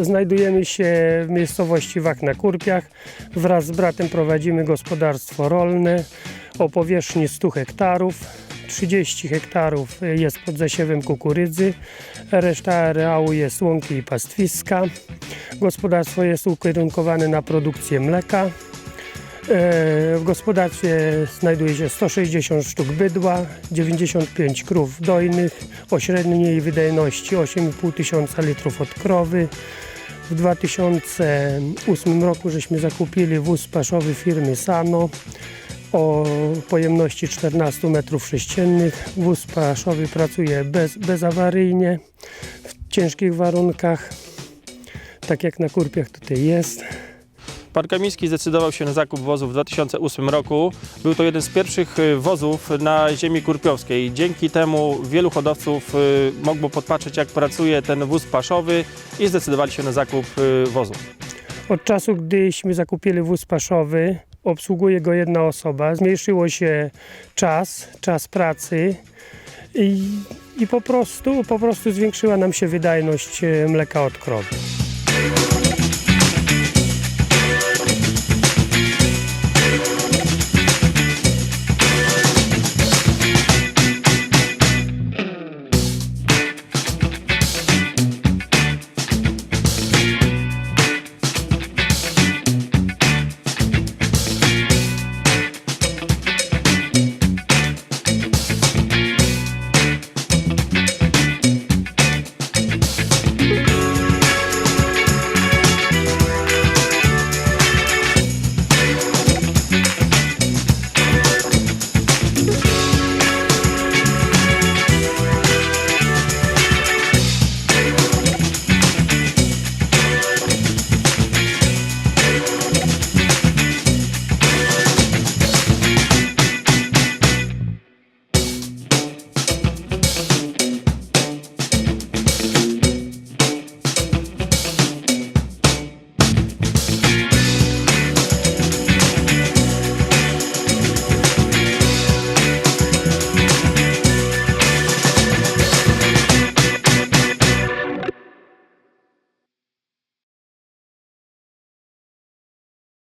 Znajdujemy się w miejscowości Wak na Kurpiach. Wraz z bratem prowadzimy gospodarstwo rolne o powierzchni 100 hektarów. 30 hektarów jest pod zasiewem kukurydzy, reszta areału jest łąki i pastwiska. Gospodarstwo jest ukierunkowane na produkcję mleka. E, W gospodarstwie znajduje się 160 sztuk bydła, 95 krów dojnych o średniej wydajności 8,5 tysiąca litrów od krowy. W 2008 roku żeśmy zakupili wóz paszowy firmy Sano o pojemności 14 m3. Wóz paszowy pracuje bez, bezawaryjnie w ciężkich warunkach, tak jak na kurpiach tutaj jest. Pan Kamiński zdecydował się na zakup wozu w 2008 roku. Był to jeden z pierwszych y, wozów na ziemi kurpiowskiej. Dzięki temu wielu hodowców y, mogło podpatrzeć, jak pracuje ten wóz paszowy i zdecydowali się na zakup y, wozu. Od czasu, gdyśmy zakupili wóz paszowy, obsługuje go jedna osoba. Zmniejszyło się czas, czas pracy i, i po, prostu, po prostu zwiększyła nam się wydajność mleka od krowy.